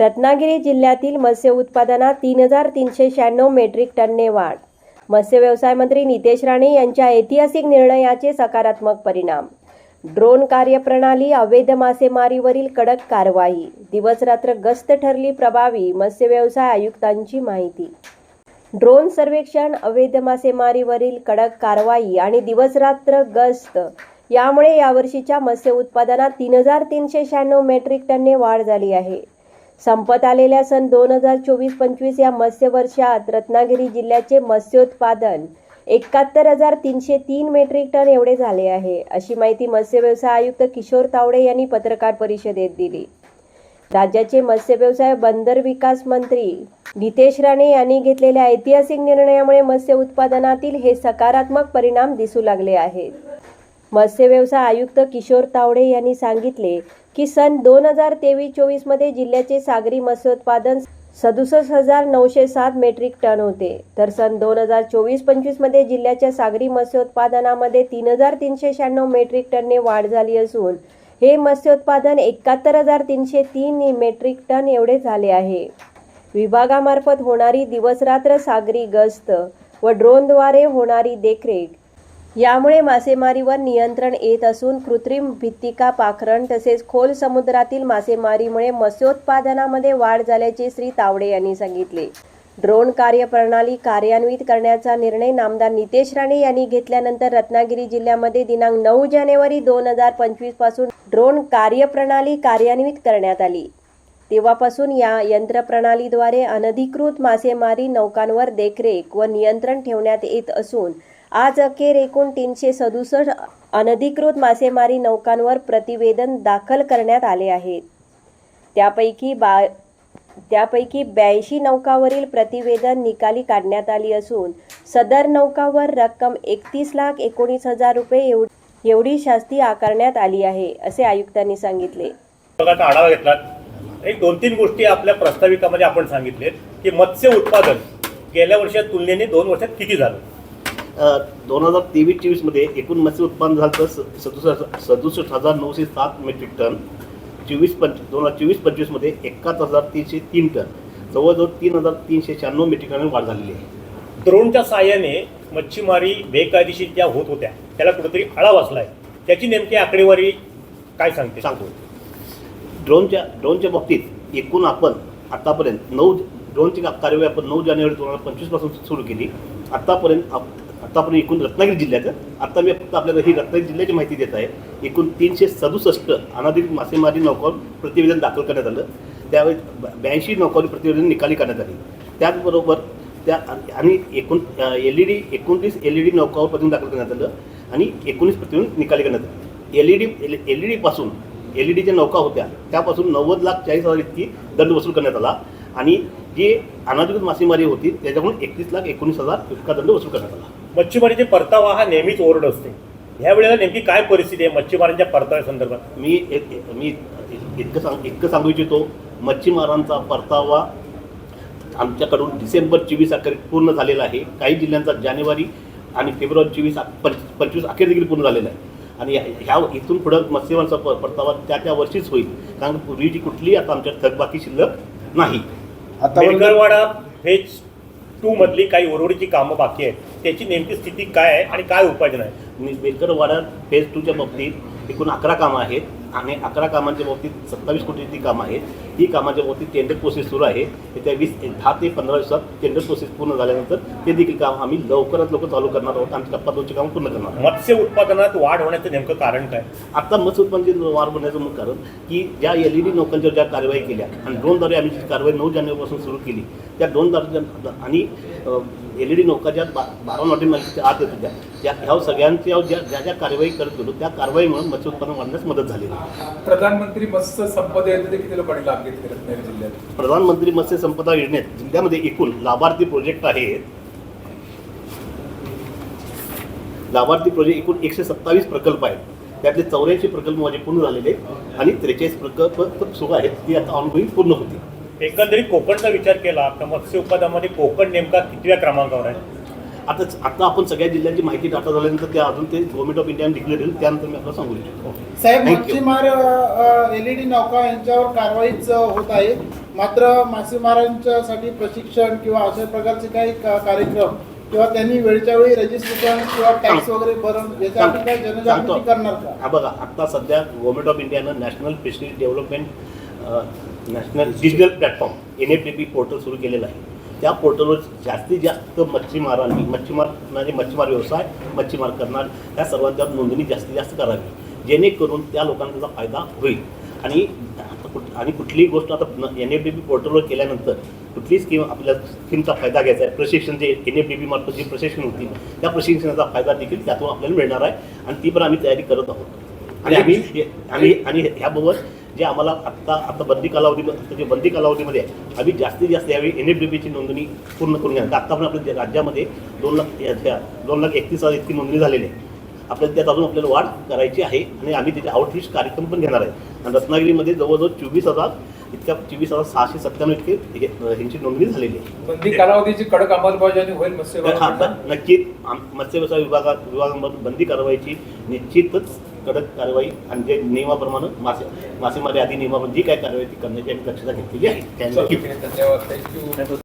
रत्नागिरी जिल्ह्यातील मत्स्य उत्पादनात तीन हजार तीनशे शहाण्णव मेट्रिक टनने वाढ. मत्स्य व्यवसाय मंत्री नितेश राणे यांच्या ऐतिहासिक निर्णयाचे सकारात्मक परिणाम. ड्रोन कार्यप्रणाली अवैध मासेमारीवरील कडक कारवाई दिवसरात्र गस्त ठरली प्रभावी मत्स्य व्यवसाय आयुक्तांची माहिती. ड्रोन सर्वेक्षण अवैध मासेमारीवरील कडक कारवाई आणि दिवसरात्र गस्त यामुळे यावर्षीच्या मत्स्य उत्पादनात तीन हजार तीनशे शहाण्णव मेट्रिक टनने वाढ झाली आहे. संपत आलेल्या सन दोन हजार चोवीस पंचवीस या मत्स्य वर्षात रत्नागिरी जिल्ह्याचे मत्स्योत्पादन एकाहत्तर हजार तीनशे तीन मेट्रिक टन एवढे झाले आहे अशी माहिती मत्स्य व्यवसाय आयुक्त किशोर तावडे यांनी पत्रकार परिषदेत दिली. राज्याचे मत्स्य व्यवसाय बंदर विकास मंत्री नितेश राणे यांनी घेतलेल्या ऐतिहासिक निर्णयामुळे मत्स्य उत्पादनातील हे सकारात्मक परिणाम दिसू लागले आहेत. मत्स्य व्यवसाय आयुक्त किशोर तावडे यांनी सांगितले की सन दोन हजार तेवीस चोवीसमध्ये जिल्ह्याचे सागरी मत्स्योत्पादन सदुसष्ट हजार नऊशे सात मेट्रिक टन होते. तर सन दोन हजार चोवीस पंचवीसमध्ये जिल्ह्याच्या सागरी मत्स्योत्पादनामध्ये तीन हजार तीनशे शहाण्णव मेट्रिक टनने वाढ झाली असून हे मत्स्योत्पादन एकाहत्तर हजार तीनशे तीन मेट्रिक टन एवढे झाले आहे. विभागामार्फत होणारी दिवसरात्र सागरी गस्त व ड्रोनद्वारे होणारी देखरेख यामुळे मासेमारीवर नियंत्रण येत असून कृत्रिम भित्तिका पाखरण तसेच खोल समुद्रातील मासेमारीमुळे मत्स्योत्पादनामध्ये वाढ झाल्याचे श्री तावडे यांनी सांगितले. ड्रोन कार्यप्रणाली कार्यान्वित करण्याचा निर्णय नामदार नितेश राणे यांनी घेतल्यानंतर रत्नागिरी जिल्ह्यामध्ये दिनांक नऊ जानेवारी दोन हजार पंचवीसपासून ड्रोन कार्यप्रणाली कार्यान्वित करण्यात आली. तेव्हापासून या यंत्रप्रणालीद्वारे अनधिकृत मासेमारी नौकांवर देखरेख व नियंत्रण ठेवण्यात येत असून आज अखेर एकूण तीनशे सदुसष्ट अनधिकृत मासेमारी नौकांवर प्रतिवेदन दाखल करण्यात आले आहे त्यापैकी बा त्यापैकी ब्याऐंशी नौकावरील प्रतिवेदन निकाली काढण्यात आली असून सदर नौकावर रक्कम एकतीस लाख एकोणीस हजार रुपये एवढी एवढी शास्ती आकारण्यात आली आहे असे आयुक्तांनी सांगितले. आढावा घेतला एक दोन तीन गोष्टी आपल्या प्रस्ताविकामध्ये आपण सांगितले की मत्स्य उत्पादन गेल्या वर्षात तुलनेने दोन वर्षात किती झालं? दोन हजार तेवीस चोवीसमध्ये एकूण मत्स्य उत्पादन झालं तर सदुसष्ट सदुसष्ट हजार नऊशे सात मेट्रिक टन. चोवीस पंच दोन हजार चोवीस पंचवीसमध्ये एकाहत्तर हजार तीनशे तीन टन. जवळजवळ तीन हजार तीनशे शहाण्णव मेट्रिक टन वाढ झालेली आहे. ड्रोनच्या साहाय्याने मच्छीमारी बेकायदेशीर ज्या होत होत्या. त्याला कुठेतरी आळा बसलाय. त्याची नेमकी आकडेवारी काय सांगते? सांगतो ड्रोनच्या ड्रोनच्या बाबतीत एकूण आपण आतापर्यंत नऊ ड्रोनची कार्यवाही आपण नऊ जानेवारी दोन हजार पंचवीसपासून सुरू केली. आतापर्यंत आता आपण एकूण रत्नागिरी जिल्ह्याचं आता मी फक्त आपल्याला ही रत्नागिरी जिल्ह्याची माहिती देत आहे. एकूण तीनशे सदुसष्ट अनाधिकृत मासेमारी नौकावर प्रतिवेदन दाखल करण्यात आलं. त्यावेळी ब्याऐंशी नौकावर प्रतिवेदन निकाली करण्यात आली. त्याचबरोबर त्या आणि एकूण एल ई डी एकोणतीस एल ई डी नौकावर प्रतिबंध दाखल करण्यात आलं आणि एकोणीस प्रतिवेदन निकाली करण्यात आलं. L E D L E डीपासून L E डीच्या नौका होत्या त्यापासून नव्वद लाख चाळीस हजार इतकी दंड वसूल करण्यात आला आणि जे अनाधिकृत मासेमारी होती त्याच्याकडून एकतीस लाख एकोणीस हजार इतका दंड वसूल करण्यात आला. मच्छीमारीचे परतावा हा नेहमीच ओरड असते. ह्या वेळेला नेमकी काय परिस्थिती आहे मच्छीमारांच्या परताव्या संदर्भात? मी एक मी इतकं सांग इतकं सांगू इच्छितो मच्छीमारांचा परतावा आमच्याकडून डिसेंबर चोवीस अखेर पूर्ण झालेला आहे. काही जिल्ह्यांचा जानेवारी आणि फेब्रुवारी चोवीस पंचवीस अखेर देखील पूर्ण झालेला आहे. आणि ह्या इथून पुढं मत्स्यमारांचा प- परतावा त्या त्या वर्षीच होईल. कारण पूर्वीची कुठलीही आता आमच्या थकबाकी शिल्लक नाही. बेलगरवाडा फेज टू मधली काही ओरवडीची कामं बाकी आहेत त्याची नेमकी स्थिती काय आहे आणि काय उपाययोजना आहे? मी बेकर वाड्यात फेज टूच्या बाबतीत एकूण अकरा कामं आहेत आणि अकरा कामांच्या बाबतीत सत्तावीस कोटीची कामं आहेत ही कामाच्या बाबतीत टेंडर प्रोसेस सुरू आहे. येत्या वीस दहा ते पंधरा दिवसात टेंडर प्रोसेस पूर्ण झाल्यानंतर ते देखील काम आम्ही लवकरात लवकर चालू करणार आहोत. आणि टप्पा दोनची कामं पूर्ण करणार आहोत. मत्स्य उत्पादनात वाढ होण्याचं नेमकं कारण काय? आता मत्स्य उत्पादन वाढ होण्याचं मुख्य कारण की ज्या एल ई डी नौकांच्या ज्या कारवाई केल्या आणि ड्रोनद्वारे आम्ही जी कारवाई नऊ जानेवारीपासून सुरू केली त्या ड्रोनद्वारे आणि एल ई डी नौका ज्या बा बारा माहितीच्या आत येत होत्या त्या ह्या सगळ्यांच्या ज्या ज्या ज्या कारवाई करत गेलो त्या कारवाईमुळे मत्स्य उत्पादन वाढण्यास मदत आहे प्रधानमंत्री मत्स्य संपदा योजनेचे किती लोकांनी लाभ घेतले रत्नागिरी जिल्ह्यात? प्रधानमंत्री मत्स्य संपदा योजनेत जिल्ह्यामध्ये एकूण लाभार्थी प्रोजेक्ट आहेत. लाभार्थी प्रोजेक्ट एकूण एकशे सत्तावीस प्रकल्प आहेत. त्यातले चौऱ्याऐंशी प्रकल्प माझे पूर्ण झालेले आणि त्रेचाळीस प्रकल्प सुरू आहेत. ती आता ऑनगोईंग पूर्ण होती एकंदरीत कोकणचा विचार केला तर मत्स्य उत्पादनामध्ये कोकण नेमका कितव्या क्रमांकावर आहे? आता आता आपण सगळ्या जिल्ह्यांची माहिती डाटा झाल्यानंतर त्या अजून ते गव्हर्नमेंट ऑफ इंडियाने डिक्लेअर केलं. त्यानंतर मी आपल्याला सांगू इच्छितो. साहेब. मच्छीमार एलईडी नौका यांच्यावर कारवाईच होत आहे. मात्र मासेमारांच्यासाठी प्रशिक्षण किंवा अशा प्रकारचे काही कार्यक्रम किंवा त्यांनी वेळच्या वेळी रजिस्ट्रेशन किंवा टॅक्स. वगैरे भरून याच्यासाठी काही. जनजागृती करणार का? हा बघा आता सध्या गव्हर्नमेंट ऑफ इंडियानं national fishery development national digital platform N F D P portal सुरू केलेलं आहे. त्या पोर्टलवर जास्तीत जास्त मच्छीमारांनी मच्छीमार म्हणजे मच्छीमार व्यवसाय मच्छीमार करणार त्या सर्वांच्यावर नोंदणी जास्तीत जास्त करावी. जेणेकरून त्या लोकांना त्याचा फायदा होईल. आणि कुठ आणि कुठलीही गोष्ट आता एन एफ डी पी पोर्टलवर केल्यानंतर कुठलीही स्कीम आपल्या स्कीमचा फायदा घ्यायचा आहे. प्रशिक्षण जे एन एफ डी पी मार्फत जे प्रशिक्षण होतील त्या प्रशिक्षणाचा फायदा देखील त्यातून आपल्याला मिळणार आहे. आणि ती पण आम्ही तयारी करत आहोत. आणि आम्ही हे- आणि आणि ह्याबाबत जे आम्हाला आत्ता आता बंदी कालावधी आता जे बंदी कालावधीमध्ये आहे आम्ही जास्तीत जास्त यावेळी एन एफ डी पीची नोंदणी पूर्ण करून घ्या. आत्ता पण आपल्या राज्यामध्ये दोन लाख या- दोन लाख एकतीस हजार इतकी नोंदणी झालेली आहे. आपल्याला त्यात अजून आपल्याला वाढ करायची आहे आणि आम्ही त्याचे आउटरीच कार्यक्रम पण घेणार आहे. आणि रत्नागिरीमध्ये जवळजवळ चोवीस हजार इतक्या चोवीस हजार सहाशे सत्त्याण्णव इतके ह्यांची नोंदणी झालेली आहे. बंदी कालावधीची कडक अंमलबजावणी होईल पण नक्कीच. आम- मत्स्य व्यवसाय विभागात विभागामध्ये बंदी कारवाईची निश्चितच कडक कारवाई आणि जे नियमाप्रमाणे मासे मासेमारी आदी नियमाप्रमाणे जी काय कारवाई ती करण्याची आम्ही दक्षता घेतलेली आहे. थँक्यू